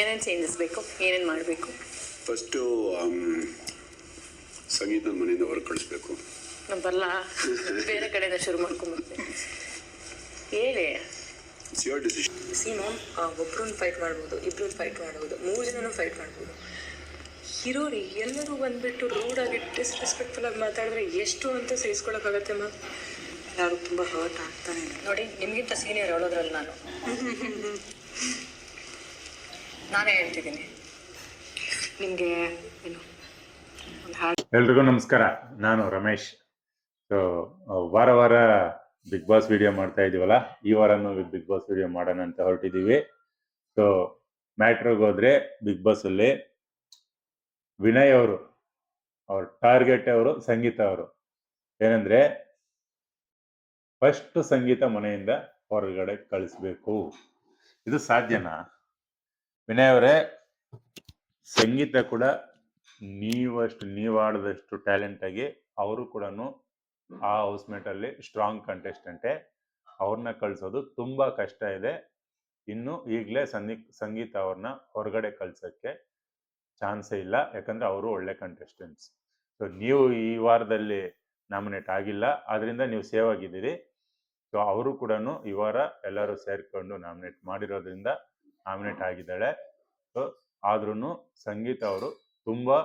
ಏನೇನು ಚೇಂಜಸ್ ಬೇಕು? ಏನೇನು ಮಾಡಬೇಕು? ಫಸ್ಟು ಸಂಗೀತ ಮನೆಯಿಂದ ಹೊರಗೆ ಕಳಿಸ್ಬೇಕು. ನಾನು ಬರಲ್ಲ ಬೇರೆ ಕಡೆಯಿಂದ ಶುರು ಮಾಡ್ಕೊಂಬರ್ತೀನಿ. ಹೇಳಿ. It's your decision see ma'am ಒಬ್ರನ್ನ ಫೈಟ್ ಮಾಡ್ಬೋದು ಇಬ್ರನ್ನ ಫೈಟ್ ಮಾಡ್ಬೋದು ಮೂರು ಜನನೂ ಫೈಟ್ ಮಾಡ್ಬೋದು. ಹೀರೋರಿ ಎಲ್ಲರೂ ಬಂದ್ಬಿಟ್ಟು ರೋಡಾಗಿ ಡಿಸ್ರೆಸ್ಪೆಕ್ಟ್ಫುಲ್ ಆಗಿ ಮಾತಾಡಿದ್ರೆ ಎಷ್ಟು ಅಂತ ಸಹಿಸ್ಕೊಳಕ್ಕಾಗತ್ತೆ ಮ್ಯಾಮ್ ಯಾರು ತುಂಬ ಹರ್ಟ್ ಆಗ್ತಾನೆ ನೋಡಿ ನಿಮಗಿಂತ ಸೀನಿಯರ್ ಹೇಳೋದ್ರಲ್ಲಿ ನಾನು? ನಾನೇ ಹೇಳ್ತಿದ್ದೀನಿ. ನಿಮಗೆ ಏನು ಎಲ್ರಿಗೂ ನಮಸ್ಕಾರ. ನಾನು ರಮೇಶ್. ಸೊ ವಾರ ವಾರ ಬಿಗ್ ಬಾಸ್ ವಿಡಿಯೋ ಮಾಡ್ತಾ ಇದೀವಲ್ಲ? ಈ ವಾರನೂ ಬಿಗ್ ಬಾಸ್ ವಿಡಿಯೋ ಮಾಡೋಣ ಅಂತ ಹೊರಟಿದೀವಿ. ಸೊ ಮ್ಯಾಟ್ರಿಗೆ ಹೋದ್ರೆ ಬಿಗ್ ಬಾಸ್ ಅಲ್ಲಿ ವಿನಯ್ ಅವರು, ಅವ್ರ ಟಾರ್ಗೆಟ್ ಅವರು, ಸಂಗೀತ ಅವರು. ಏನಂದ್ರೆ ಫಸ್ಟ್ ಸಂಗೀತ ಮನೆಯಿಂದ ಹೊರಗಡೆ ಕಳಿಸ್ಬೇಕು. ಇದು ಸಾಧ್ಯನಾ? ವಿನಯ್ ಅವರೇ, ಸಂಗೀತ ಕೂಡ ನೀವಷ್ಟು ನೀವು ಆಡದಷ್ಟು ಟ್ಯಾಲೆಂಟ್ ಆಗಿ ಅವರು ಕೂಡ ಆ ಹೌಸ್ಮೇಟ್ ಅಲ್ಲಿ ಸ್ಟ್ರಾಂಗ್ ಕಂಟೆಸ್ಟೆಂಟೆ ಅವ್ರನ್ನ ಕಳ್ಸೋದು ತುಂಬಾ ಕಷ್ಟ ಇದೆ. ಇನ್ನು ಈಗಲೇ ಸಂದಿ, ಸಂಗೀತ ಅವ್ರನ್ನ ಹೊರಗಡೆ ಕಳ್ಸಕ್ಕೆ ಚಾನ್ಸೇ ಇಲ್ಲ. ಯಾಕಂದ್ರೆ ಅವರು ಒಳ್ಳೆ ಕಂಟೆಸ್ಟೆಂಟ್ಸ್ ಸೊ ನೀವು ಈ ವಾರದಲ್ಲಿ ನಾಮಿನೇಟ್ ಆಗಿಲ್ಲ. ಅದರಿಂದ ನೀವು ಸೇವ್ ಆಗಿದ್ದೀರಿ. ಸೊ ಅವರು ಕೂಡ ಈ ವಾರ ಎಲ್ಲರೂ ಸೇರ್ಕೊಂಡು ನಾಮಿನೇಟ್ ಮಾಡಿರೋದ್ರಿಂದ ನಾಮಿನೇಟ್ ಆಗಿದ್ದಾಳೆ. ಸೊ ಆದ್ರೂ ಸಂಗೀತ ಅವರು ತುಂಬಾ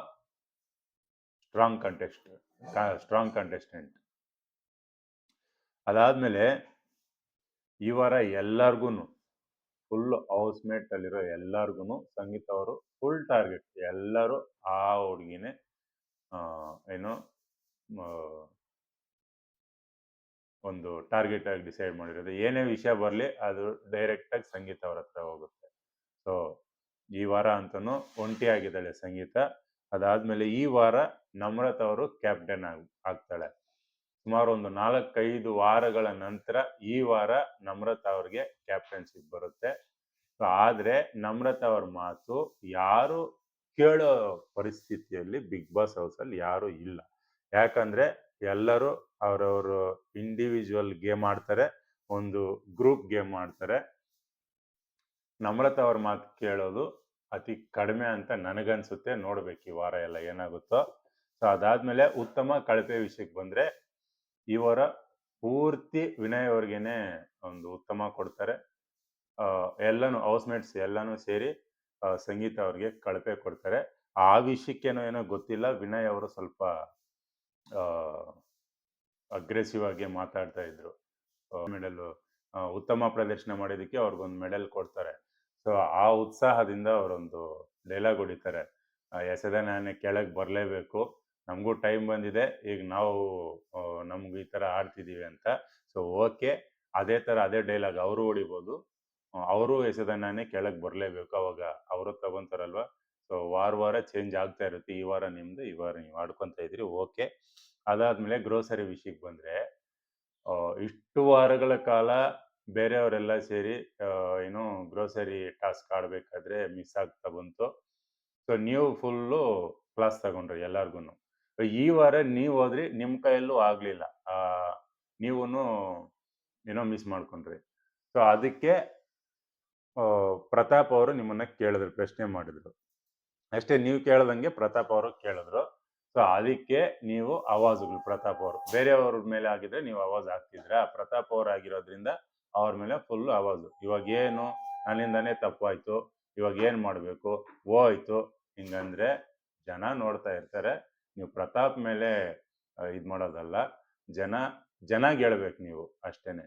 ಸ್ಟ್ರಾಂಗ್ ಕಂಟೆಸ್ಟ್ ಸ್ಟ್ರಾಂಗ್ ಕಂಟೆಸ್ಟೆಂಟ್ ಅದಾದ್ಮೇಲೆ ಈ ವಾರ ಎಲ್ಲಾರ್ಗು ಫುಲ್ ಹೌಸ್ ಮೇಟ್ ಅಲ್ಲಿರೋ ಎಲ್ಲಾರ್ಗು ಸಂಗೀತ ಅವರು ಫುಲ್ ಟಾರ್ಗೆಟ್ ಎಲ್ಲರೂ ಆ ಹುಡುಗಿನೇ ಏನು ಒಂದು ಟಾರ್ಗೆಟ್ ಆಗಿ ಡಿಸೈಡ್ ಮಾಡಿರೋದು. ಏನೇ ವಿಷಯ ಬರಲಿ, ಅದು ಡೈರೆಕ್ಟಾಗಿ ಸಂಗೀತ ಅವ್ರ ಹತ್ರ ಹೋಗುತ್ತೆ. ಈ ವಾರ ಅಂತೂ ಒಂಟಿಯಾಗಿದ್ದಾಳೆ ಸಂಗೀತ. ಅದಾದ್ಮೇಲೆ ಈ ವಾರ ನಮ್ರತ ಅವರು ಕ್ಯಾಪ್ಟನ್ ಆಗ್, ಆಗ್ತಾಳೆ. ಸುಮಾರು ಒಂದು ನಾಲ್ಕೈದು ವಾರಗಳ ನಂತರ ಈ ವಾರ ನಮ್ರತ ಅವ್ರಿಗೆ ಕ್ಯಾಪ್ಟನ್ಶಿಪ್ ಬರುತ್ತೆ. ಆದ್ರೆ ನಮ್ರತ ಅವ್ರ ಮಾತು ಯಾರು ಕೇಳೋ ಪರಿಸ್ಥಿತಿಯಲ್ಲಿ ಬಿಗ್ ಬಾಸ್ ಹೌಸಲ್ಲಿ ಯಾರು ಇಲ್ಲ. ಯಾಕಂದ್ರೆ ಎಲ್ಲರೂ ಅವರವರು ಇಂಡಿವಿಜುವಲ್ ಗೇಮ್ ಆಡ್ತಾರೆ, ಒಂದು ಗ್ರೂಪ್ ಗೇಮ್ ಆಡ್ತಾರೆ. ನಮ್ರತ ಅವ್ರ ಮಾತು ಕೇಳೋದು ಅತಿ ಕಡಿಮೆ ಅಂತ ನನಗನ್ಸುತ್ತೆ, ನೋಡ್ಬೇಕು ಈ ವಾರ ಎಲ್ಲ ಏನಾಗುತ್ತೋ. ಸೊ ಅದಾದ್ಮೇಲೆ ಉತ್ತಮ ಕಳಪೆ ವಿಷಯಕ್ಕೆ ಬಂದ್ರೆ, ಈ ಪೂರ್ತಿ ವಿನಯ್ ಅವ್ರಿಗೇನೆ ಒಂದು ಉತ್ತಮ ಕೊಡ್ತಾರೆ. ಎಲ್ಲನೂ ಎಲ್ಲಾನು ಹೌಸ್ಮೇಟ್ಸ್ ಎಲ್ಲಾನು ಸೇರಿ ಸಂಗೀತ ಅವ್ರಿಗೆ ಕಳಪೆ ಕೊಡ್ತಾರೆ. ಆ ವಿಷಯಕ್ಕೇನೋ ಏನೋ ಗೊತ್ತಿಲ್ಲ, ವಿನಯ್ ಅವರು ಸ್ವಲ್ಪ ಅಗ್ರೆಸಿವ್ ಆಗಿ ಮಾತಾಡ್ತಾ ಇದ್ರು. ಮೆಡಲ್ ಉತ್ತಮ ಪ್ರದರ್ಶನ ಮಾಡಿದಕ್ಕೆ ಅವ್ರಿಗೊಂದು ಮೆಡಲ್ ಕೊಡ್ತಾರೆ. ಸೊ ಆ ಉತ್ಸಾಹದಿಂದ ಅವರೊಂದು ಡೈಲಾಗ್ ಹೊಡಿತಾರೆ ಎಸೆದ ನಾನೇ ಕೆಳಗೆ ಬರಲೇಬೇಕು. ನಮಗೂ ಟೈಮ್ ಬಂದಿದೆ. ಈಗ ನಾವು ನಮ್ಗೆ ಈ ಥರ ಆಡ್ತಿದ್ದೀವಿ ಅಂತ. ಸೊ ಓಕೆ, ಅದೇ ಥರ ಅದೇ ಡೈಲಾಗ್ ಅವರು ಹೊಡಿಬೋದು ಅವರು ಎಸೆದ ನಾನೇ ಕೆಳಗೆ ಬರಲೇಬೇಕು. ಅವಾಗ ಅವರು ತಗೊಂತಾರಲ್ವ? ಸೊ ವಾರ ವಾರ ಚೇಂಜ್ ಆಗ್ತಾ ಇರುತ್ತೆ. ಈ ವಾರ ನಿಮ್ದು, ಈ ವಾರ ನೀವು ಆಡ್ಕೊತ ಇದ್ರಿ ಓಕೆ. ಅದಾದ್ಮೇಲೆ ಗ್ರೋಸರಿ ವಿಷಯಕ್ಕೆ ಬಂದ್ರೆ ಇಷ್ಟು ವಾರಗಳ ಕಾಲ ಬೇರೆಯವರೆಲ್ಲ ಸೇರಿ ಏನು ಗ್ರೋಸರಿ ಟಾಸ್ಕ್ ಆಡಬೇಕಾದ್ರೆ ಮಿಸ್ ಆಗ್ತಾ ಬಂತು. ಸೊ ನೀವು ಫುಲ್ಲು ಕ್ಲಾಸ್ ತಗೊಂಡ್ರಿ ಎಲ್ಲಾರ್ಗು ಈ ವಾರ ನೀವು ಹೋದ್ರಿ ನಿಮ್ಮ ಕೈಯಲ್ಲೂ ಆಗ್ಲಿಲ್ಲ. ಆ, ನೀವುನು ಏನೋ ಮಿಸ್ ಮಾಡ್ಕೊಂಡ್ರಿ. ಸೊ ಅದಕ್ಕೆ ಪ್ರತಾಪ್ ಅವರು ನಿಮ್ಮನ್ನ ಕೇಳಿದ್ರು ಪ್ರಶ್ನೆ ಮಾಡಿದ್ರು. ಅಷ್ಟೇ ನೀವು ಕೇಳ್ದಂಗೆ ಪ್ರತಾಪ್ ಅವರು ಕೇಳಿದ್ರು. ಸೊ ಅದಕ್ಕೆ ನೀವು ಆವಾಜ್ಗಳು ಪ್ರತಾಪ್ ಅವರು. ಬೇರೆಯವ್ರ ಮೇಲೆ ಆಗಿದ್ರೆ ನೀವು ಅವಾಜ್ ಹಾಕ್ತಿದ್ರ? ಪ್ರತಾಪ್ ಅವ್ರು ಆಗಿರೋದ್ರಿಂದ ಅವ್ರ ಮೇಲೆ ಫುಲ್ ಅವಾಜು ಇವಾಗ ಏನು ನನ್ನಿಂದಾನೇ ತಪ್ಪಾಯ್ತು, ಇವಾಗ ಏನ್ ಮಾಡ್ಬೇಕು, ಹೋಯ್ತು. ಹಿಂಗಂದ್ರೆ ಜನ ನೋಡ್ತಾ ಇರ್ತಾರೆ. ನೀವು ಪ್ರತಾಪ್ ಮೇಲೆ ಇದು ಮಾಡೋದಲ್ಲ, ಜನ ಜನ ಗೆಳ್ಬೇಕು ನೀವು ಅಷ್ಟೇನೆ.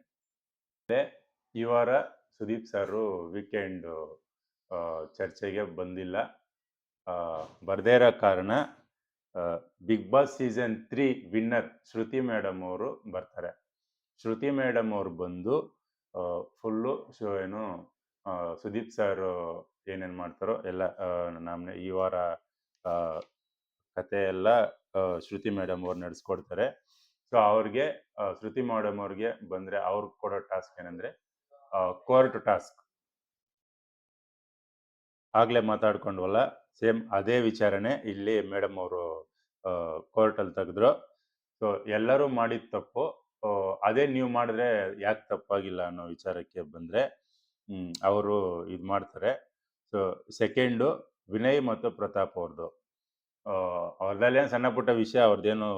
ಈ ವಾರ ಸುದೀಪ್ ಸರ್ ವೀಕೆಂಡ್ ಚರ್ಚೆಗೆ ಬಂದಿಲ್ಲ. ಬರ್ದೇ ಇರೋ ಕಾರಣ Big Boss season three winner Shruti madam ಅವರು ಬರ್ತಾರೆ. ಶ್ರುತಿ ಮೇಡಮ್ ಅವರು ಬಂದು ಫುಲ್ಲು ಏನು ಆ, ಸುದೀಪ್ ಸರ್ ಏನೇನು ಮಾಡ್ತಾರೋ ಎಲ್ಲ ನಮ್ಮನೆ ಈ ವಾರ ಕತೆ ಎಲ್ಲ ಶ್ರುತಿ ಮೇಡಮ್ ಅವ್ರು ನಡೆಸ್ಕೊಡ್ತಾರೆ. ಸೊ ಅವ್ರಿಗೆ ಶ್ರುತಿ ಮೇಡಮ್ ಅವ್ರಿಗೆ ಬಂದ್ರೆ ಅವ್ರಿಗೆ ಕೊಡೋ ಟಾಸ್ಕ್ ಏನಂದರೆ ಕೋರ್ಟ್ ಟಾಸ್ಕ್ ಆಗ್ಲೇ ಮಾತಾಡ್ಕೊಂಡ್ವಲ್ಲ ಸೇಮ್ ಅದೇ ವಿಚಾರನೆ ಇಲ್ಲಿ ಮೇಡಮ್ ಅವರು ಕೋರ್ಟಲ್ಲಿ ತೆಗೆದ್ರು. ಸೊ ಎಲ್ಲರೂ ಮಾಡಿದ ತಪ್ಪು. ಅದೇ ನೀವು ಮಾಡಿದ್ರೆ ಯಾಕೆ ತಪ್ಪಾಗಿಲ್ಲ ಅನ್ನೋ ವಿಚಾರಕ್ಕೆ ಬಂದರೆ ಅವರು ಇದು ಮಾಡ್ತಾರೆ. ಸೊ, ಸೆಕೆಂಡು ವಿನಯ್ ಮತ್ತು ಪ್ರತಾಪ್ ಅವ್ರದ್ದು ಅವ್ರದ್ದಲ್ಲೇನು ಸಣ್ಣ ಪುಟ್ಟ ವಿಷಯ ಅವ್ರದ್ದೇನು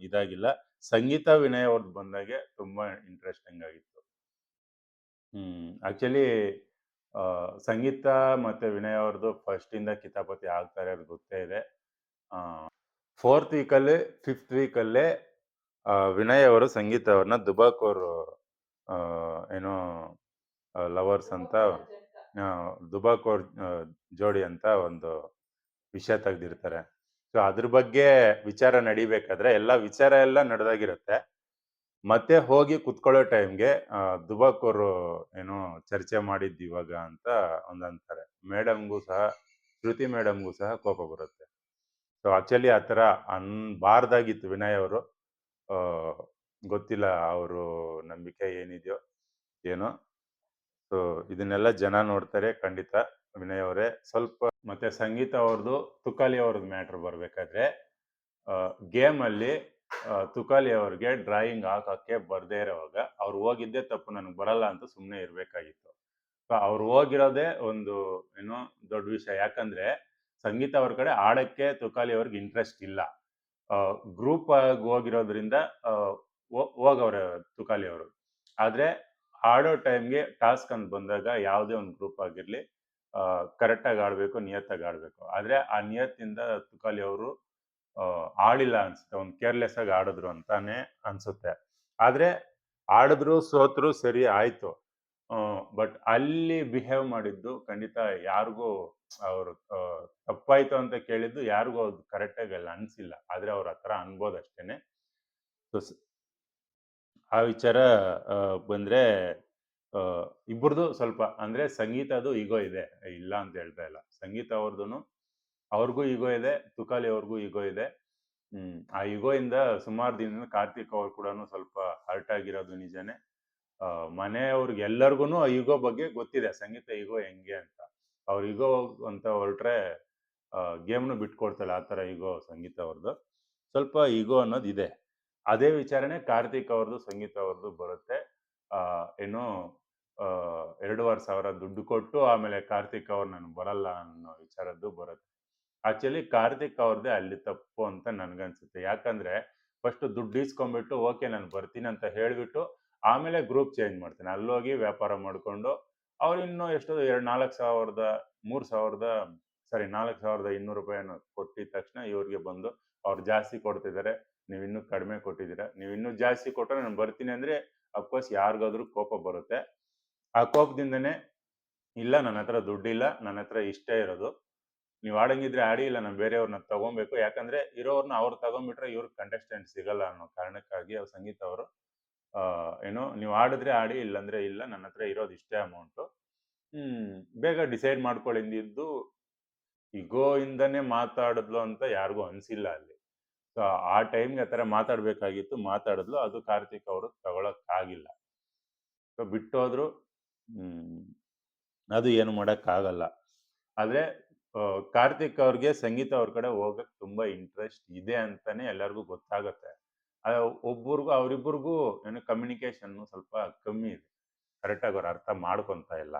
ಇದಾಗಿಲ್ಲ. ಸಂಗೀತ ವಿನಯ್ ಅವ್ರದ್ದು ಬಂದಾಗೆ ತುಂಬ ಇಂಟ್ರೆಸ್ಟಿಂಗ್ ಆಗಿತ್ತು. ಹ್ಮ್ ಆಕ್ಚುಲಿ ಸಂಗೀತ ಮತ್ತೆ ವಿನಯ್ ಅವ್ರದ್ದು ಫಸ್ಟ್ ಇಂದ ಕಿತಾಪತಿ ಆಗ್ತಾರೆ ಅದು ಗೊತ್ತೇ ಇದೆ. ಫೋರ್ತ್ ವೀಕಲ್ಲಿ ಫಿಫ್ತ್ ವೀಕಲ್ಲೇ ವಿನಯ್ ಅವರು ಸಂಗೀತ ಅವ್ರನ್ನ ದುಬಾಕ್ ಅವರು ಏನೋ ಲವರ್ಸ್ ಅಂತ ಆ, ದುಬಾಕ್ ಅವ್ರ ಜೋಡಿ ಅಂತ ಒಂದು ವಿಷಯ ತೆಗೆದಿರ್ತಾರೆ. ಸೊ ಅದ್ರ ಬಗ್ಗೆ ವಿಚಾರ ನಡಿಬೇಕಾದ್ರೆ ಎಲ್ಲ ವಿಚಾರ ಎಲ್ಲ ನಡೆದಾಗಿರುತ್ತೆ. ಮತ್ತೆ ಹೋಗಿ ಕುತ್ಕೊಳ್ಳೋ ಟೈಮ್ಗೆ ದುಬಾಕ್ ಅವರು ಏನೋ ಚರ್ಚೆ ಮಾಡಿದ್ದು ಇವಾಗ ಅಂತ ಒಂದಂತಾರೆ ಮೇಡಮ್ಗೂ ಸಹ ಶ್ರುತಿ ಮೇಡಮ್ಗೂ ಸಹ ಕೋಪ ಬರುತ್ತೆ. ಸೊ ಆಕ್ಚುಲಿ ಆ ಥರ ಅನ್ಬಾರ್ದಾಗಿತ್ತು ವಿನಯ್ ಅವರು. ಆ, ಗೊತ್ತಿಲ್ಲ ಅವರು ನಂಬಿಕೆ ಏನಿದೆಯೋ ಏನೋ. ಸೊ ಇದನ್ನೆಲ್ಲ ಜನ ನೋಡ್ತಾರೆ ಖಂಡಿತ ವಿನಯ್ ಅವರೇ. ಸ್ವಲ್ಪ ಮತ್ತೆ ಸಂಗೀತ ಅವ್ರದ್ದು ತುಕಾಲಿ ಅವ್ರದ್ದು ಮ್ಯಾಟ್ರ್ ಬರ್ಬೇಕಾದ್ರೆ ಗೇಮ್ ಅಲ್ಲಿ ತುಕಾಲಿ ಅವ್ರಿಗೆ ಡ್ರಾಯಿಂಗ್ ಹಾಕಕ್ಕೆ ಬರ್ದೇ ಇರೋವಾಗ ಅವ್ರು ಹೋಗಿದ್ದೆ ತಪ್ಪು ನನಗೆ ಬರಲ್ಲ ಅಂತ ಸುಮ್ಮನೆ ಇರಬೇಕಾಗಿತ್ತು. ಅವ್ರು ಹೋಗಿರೋದೇ ಒಂದು ಏನೋ ದೊಡ್ಡ ವಿಷಯ. ಯಾಕಂದ್ರೆ ಸಂಗೀತ ಅವ್ರ ಕಡೆ ಆಡಕ್ಕೆ ತುಕಾಲಿ ಅವ್ರಿಗೆ ಇಂಟ್ರೆಸ್ಟ್ ಇಲ್ಲ. ಗ್ರೂಪ್ ಆಗಿ ಹೋಗಿರೋದ್ರಿಂದ ಹೋಗವ್ರೆ ತುಕಾಲಿ ಅವರು. ಆದ್ರೆ, ಆಡೋ ಟೈಮ್ಗೆ ಟಾಸ್ಕ್ ಅಂತ ಬಂದಾಗ ಯಾವುದೇ ಒಂದು ಗ್ರೂಪ್ ಆಗಿರಲಿ ಕರೆಕ್ಟಾಗಿ ಆಡಬೇಕು, ನಿಯತ್ತಾಗಿ ಆಡಬೇಕು. ಆದ್ರೆ, ಆ ನಿಯತ್ತಿಂದ ತುಕಾಲಿ ಅವರು ಆಡಿಲ್ಲ ಅನ್ಸುತ್ತೆ. ಒಂದು ಕೇರ್ಲೆಸ್ ಆಗಿ ಆಡಿದ್ರು ಅಂತಾನೆ ಅನ್ಸುತ್ತೆ. ಆದ್ರೆ, ಆಡಿದ್ರು, ಸೋತ್ರು ಸರಿ ಆಯ್ತು. ಬಟ್ ಅಲ್ಲಿ ಬಿಹೇವ್ ಮಾಡಿದ್ದು ಖಂಡಿತ ಯಾರಿಗೂ ಅವರು ತಪ್ಪಾಯ್ತು ಅಂತ ಕೇಳಿದ್ದು ಯಾರಿಗೂ ಅದು ಕರೆಕ್ಟಾಗಿ ಅಲ್ಲಿ ಅನ್ಸಿಲ್ಲ. ಆದ್ರೆ ಅವ್ರ ಹತ್ರ ಅನ್ಬೋದು ಅಷ್ಟೇನೆ. ಆ ವಿಚಾರ ಬಂದರೆ ಇಬ್ಬರದು ಸ್ವಲ್ಪ ಅಂದ್ರೆ ಸಂಗೀತದು ಈಗೋ ಇದೆ, ಇಲ್ಲ ಅಂತ ಹೇಳ್ತಾ ಇಲ್ಲ. ಸಂಗೀತ ಅವ್ರದ್ದು ಅವ್ರಿಗೂ ಈಗೋ ಇದೆ, ತುಕಾಲಿ ಅವ್ರಿಗೂ ಈಗೋ ಇದೆ. ಆ ಈಗೋ ಇಂದ ಸುಮಾರು ದಿನ ಕಾರ್ತಿಕ್ ಅವ್ರು ಕೂಡ ಸ್ವಲ್ಪ ಹರ್ಟ್ ಆಗಿರೋದು ನಿಜಾನೇ. ಮನೆಯವ್ರಿಗೆ ಎಲ್ಲರಿಗೂ ಈಗೋ ಬಗ್ಗೆ ಗೊತ್ತಿದೆ, ಸಂಗೀತ ಈಗೋ ಹೆಂಗೆ ಅಂತ. ಅವ್ರ ಈಗೋ ಅಂತ ಹೊರಟ್ರೆ ಗೇಮ್ನು ಬಿಟ್ಕೊಡ್ತಲ್ಲ, ಆ ಥರ ಈಗೋ ಸಂಗೀತ ಅವ್ರದ್ದು ಸ್ವಲ್ಪ ಈಗೋ ಅನ್ನೋದು ಇದೆ. ಅದೇ ವಿಚಾರನೆ ಕಾರ್ತಿಕ್ ಅವ್ರದ್ದು ಸಂಗೀತ ಅವ್ರದ್ದು ಬರುತ್ತೆ. ಏನು ಎರಡೂವರೆ ಸಾವಿರ ದುಡ್ಡು ಕೊಟ್ಟು ಆಮೇಲೆ ಕಾರ್ತಿಕ್ ಅವ್ರು ನಾನು ಬರಲ್ಲ ಅನ್ನೋ ವಿಚಾರದ್ದು ಬರುತ್ತೆ. ಆಕ್ಚುಲಿ ಕಾರ್ತಿಕ್ ಅವ್ರದ್ದೇ ಅಲ್ಲಿ ತಪ್ಪು ಅಂತ ನನ್ಗನ್ಸುತ್ತೆ. ಯಾಕಂದ್ರೆ, ಫಸ್ಟ್ ದುಡ್ಡು ಇಸ್ಕೊಂಡ್ಬಿಟ್ಟು ಓಕೆ, ನಾನು ಬರ್ತೀನಿ ಅಂತ ಹೇಳ್ಬಿಟ್ಟು ಆಮೇಲೆ ಗ್ರೂಪ್ ಚೇಂಜ್ ಮಾಡ್ತೀನಿ. ಅಲ್ಲೋಗಿ ವ್ಯಾಪಾರ ಮಾಡ್ಕೊಂಡು, ಅವ್ರು ಇನ್ನೂ ಎಷ್ಟು ಎರಡು ನಾಲ್ಕು ಸಾವಿರದ, ಮೂರು ಸಾವಿರದ, ಸಾರಿ ನಾಲ್ಕು ಸಾವಿರದ ಇನ್ನೂರು ರೂಪಾಯಿನ ಕೊಟ್ಟಿದ ತಕ್ಷಣ ಇವ್ರಿಗೆ ಬಂದು ಅವ್ರು ಜಾಸ್ತಿ ಕೊಡ್ತಿದ್ದಾರೆ ನೀವು ಇನ್ನೂ ಕಡಿಮೆ ಕೊಟ್ಟಿದ್ದೀರಾ ನೀವು ಇನ್ನೂ ಜಾಸ್ತಿ ಕೊಟ್ಟರೆ ನಾನು ಬರ್ತೀನಿ ಅಂದ್ರೆ ಅಫ್ಕೋರ್ಸ್ ಯಾರಿಗಾದ್ರೂ ಕೋಪ ಬರುತ್ತೆ. ಆ ಕೋಪದಿಂದನೇ, ಇಲ್ಲ ನನ್ನ ಹತ್ರ ದುಡ್ಡಿಲ್ಲ ನನ್ನ ಹತ್ರ ಇಷ್ಟೇ ಇರೋದು. ನೀವು ಆಡಂಗಿದ್ರೆ ಆಡಿ, ಇಲ್ಲ ನಾನು ಬೇರೆಯವ್ರನ್ನ ತಗೊಬೇಕು. ಯಾಕಂದ್ರೆ ಇರೋರ್ನ ಅವ್ರು ತಗೊಂಡ್ಬಿಟ್ರೆ ಇವ್ರಿಗೆ ಕಂಟೆಸ್ಟೆಂಟ್ ಸಿಗಲ್ಲ ಅನ್ನೋ ಕಾರಣಕ್ಕಾಗಿ ಅವ್ರ ಸಂಗೀತ ಅವರು ಏನೋ ನೀವು ಆಡಿದ್ರೆ ಆಡಿ ಇಲ್ಲಾಂದ್ರೆ ಇಲ್ಲ, ನನ್ನ ಹತ್ರ ಇರೋದು ಇಷ್ಟೇ ಅಮೌಂಟು ಬೇಗ ಡಿಸೈಡ್ ಮಾಡ್ಕೊಳ್ಳಿದ್ದು ಇಗೋ ಇಂದನೇ ಮಾತಾಡಿದ್ಲು ಅಂತ ಯಾರಿಗೂ ಅನ್ಸಿಲ್ಲ ಅಲ್ಲಿ. ಸೊ ಆ ಟೈಮ್ಗೆ ಆ ಥರ ಮಾತಾಡ್ಬೇಕಾಗಿತ್ತು, ಮಾತಾಡಿದ್ಲು, ಅದು ಕಾರ್ತಿಕ್ ಅವರು ತಗೊಳಕ್ಕಾಗಿಲ್ಲ. ಸೊ ಬಿಟ್ಟೋದ್ರು ಅದು ಏನು ಆಗಲ್ಲ ಆದ್ರೆ ಕಾರ್ತಿಕ್ ಅವ್ರಿಗೆ ಸಂಗೀತ ಅವ್ರ ಕಡೆ ಹೋಗಕ್ಕೆ ತುಂಬಾ ಇಂಟ್ರೆಸ್ಟ್ ಇದೆ ಅಂತಾನೆ ಎಲ್ಲರಿಗೂ ಗೊತ್ತಾಗತ್ತೆ. ಆ, ಒಬ್ರಿಗೂ ಅವರಿಬ್ಬರಿಗೂ ಏನು ಕಮ್ಯುನಿಕೇಶನ್ ಸ್ವಲ್ಪ ಕಮ್ಮಿ ಇದೆ. ಕರೆಕ್ಟಾಗಿ ಅವ್ರು ಅರ್ಥ ಮಾಡ್ಕೊಂತ ಇಲ್ಲ.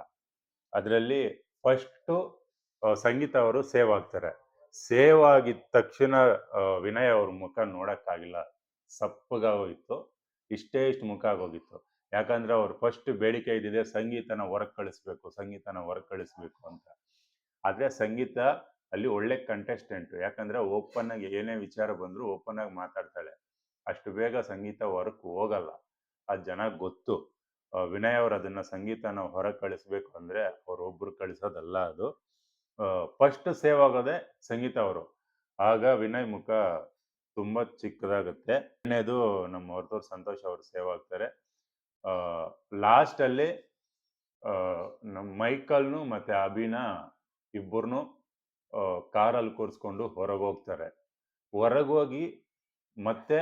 ಅದರಲ್ಲಿ ಫಸ್ಟು ಸಂಗೀತ ಅವರು ಸೇವ್ ಆಗ್ತಾರೆ. ಸೇವ್ ಆಗಿದ ತಕ್ಷಣ ವಿನಯ್ ಅವ್ರ ಮುಖ ನೋಡೋಕ್ಕಾಗಿಲ್ಲ. ಸಪ್ಪಗಾಗೋಗಿತ್ತು ಇಷ್ಟೇ ಇಷ್ಟು ಮುಖ ಆಗೋಗಿತ್ತು. ಯಾಕಂದ್ರೆ ಅವ್ರು ಫಸ್ಟ್ ಬೇಡಿಕೆ ಇದ್ದಿದೆ ಸಂಗೀತನ ಹೊರಗೆ ಕಳಿಸ್ಬೇಕು ಸಂಗೀತನ ಹೊರಗೆ ಕಳಿಸ್ಬೇಕು ಅಂತ. ಆದ್ರೆ ಸಂಗೀತ ಅಲ್ಲಿ ಒಳ್ಳೆ ಕಂಟೆಸ್ಟೆಂಟ್ ಯಾಕಂದ್ರೆ ಓಪನ್ ಆಗಿ ಏನೇ ವಿಚಾರ ಬಂದರೂ ಓಪನ್ ಆಗಿ ಮಾತಾಡ್ತಾಳೆ. ಅಷ್ಟು ಬೇಗ ಸಂಗೀತ ಹೊರಕ್ಕೆ ಹೋಗಲ್ಲ. ಆ ಜನ ಗೊತ್ತು. ವಿನಯ್ ಅವ್ರು ಅದನ್ನ ಸಂಗೀತನ ಹೊರಗೆ ಕಳಿಸ್ಬೇಕು ಅಂದ್ರೆ ಅವ್ರೊಬ್ರು ಕಳಿಸೋದಲ್ಲ ಅದು. ಫಸ್ಟ್ ಸೇವ್ ಆಗೋದೆ ಸಂಗೀತ ಅವರು. ಆಗ ವಿನಯ್ ಮುಖ ತುಂಬಾ ಚಿಕ್ಕದಾಗುತ್ತೆ. ಎರಡನೇದು ನಮ್ಮ ಹೊರತೂರು ಸಂತೋಷ್ ಅವರು ಸೇವ್ ಆಗ್ತಾರೆ. ಲಾಸ್ಟ್ ಅಲ್ಲಿ ನಮ್ಮ ಮೈಕಲ್ನು ಮತ್ತೆ ಅಭಿನ ಇಬ್ಬರನ್ನು ಕಾರಲ್ಲಿ ಕೂರಿಸ್ಕೊಂಡು ಹೊರಗೆ ಹೋಗ್ತಾರೆ. ಹೊರಗೋಗಿ ಮತ್ತೆ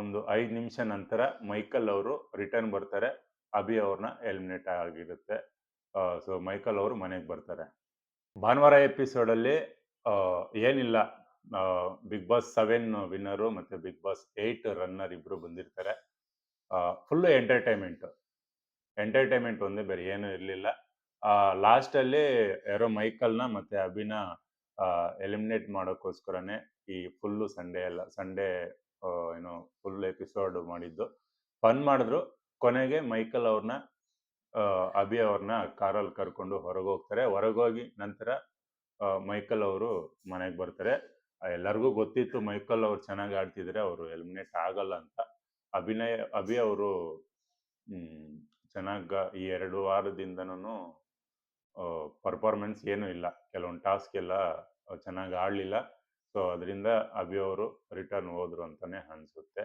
ಒಂದು ಐದು ನಿಮಿಷ ನಂತರ ಮೈಕಲ್ ಅವರು ರಿಟರ್ನ್ ಬರ್ತಾರೆ. ಅಭಿ ಅವ್ರನ್ನ ಎಲಿಮಿನೇಟ್ ಆಗಿರುತ್ತೆ. ಸೊ ಮೈಕಲ್ ಅವರು ಮನೆಗೆ ಬರ್ತಾರೆ. ಭಾನುವಾರ ಎಪಿಸೋಡಲ್ಲಿ ಏನಿಲ್ಲ. ಬಿಗ್ ಬಾಸ್ ಸೆವೆನ್ ವಿನ್ನರು ಮತ್ತು ಬಿಗ್ ಬಾಸ್ ಏಯ್ಟ್ ರನ್ನರ್ ಇಬ್ಬರು ಬಂದಿರ್ತಾರೆ. ಫುಲ್ಲು ಎಂಟರ್ಟೈನ್ಮೆಂಟು ಎಂಟರ್ಟೈನ್ಮೆಂಟ್ ಒಂದೇ, ಬೇರೆ ಏನೂ ಇರಲಿಲ್ಲ. ಲಾಸ್ಟಲ್ಲಿ ಯಾರೋ ಮೈಕಲ್ನ ಮತ್ತು ಅಭಿನ ಎಲಿಮಿನೇಟ್ ಮಾಡೋಕ್ಕೋಸ್ಕರನೇ ಈ ಫುಲ್ಲು ಸಂಡೇ ಎಲ್ಲ ಸಂಡೇ ಏನೋ ಫುಲ್ ಎಪಿಸೋಡ್ ಮಾಡಿದ್ದು. ಫನ್ ಮಾಡಿದ್ರು. ಕೊನೆಗೆ ಮೈಕಲ್ ಅವ್ರನ್ನ ಅಭಿ ಅವ್ರನ್ನ ಕಾರಲ್ಲಿ ಕರ್ಕೊಂಡು ಹೊರಗೆ ಹೋಗ್ತಾರೆ. ಹೊರಗೋಗಿ ನಂತರ ಮೈಕಲ್ ಅವರು ಮನೆಗೆ ಬರ್ತಾರೆ. ಎಲ್ಲರಿಗೂ ಗೊತ್ತಿತ್ತು ಮೈಕಲ್ ಅವ್ರು ಚೆನ್ನಾಗಿ ಆಡ್ತಿದ್ರೆ, ಅವರು ಎಲಿಮಿನೇಟ್ ಆಗಲ್ಲ ಅಂತ. ಅಭಿನಯ, ಅಭಿ ಅವರು ಚೆನ್ನಾಗಿ ಈ ಎರಡು ವಾರದಿಂದನೂ ಪರ್ಫಾರ್ಮೆನ್ಸ್ ಏನೂ ಇಲ್ಲ. ಕೆಲವೊಂದು ಟಾಸ್ಕ್ ಎಲ್ಲ ಚೆನ್ನಾಗಿ ಆಡಲಿಲ್ಲ. ಸೊ ಅದರಿಂದ ಅಭಿ ಅವರು ರಿಟರ್ನ್ ಹೋದ್ರು ಅಂತಾನೆ ಅನಿಸುತ್ತೆ.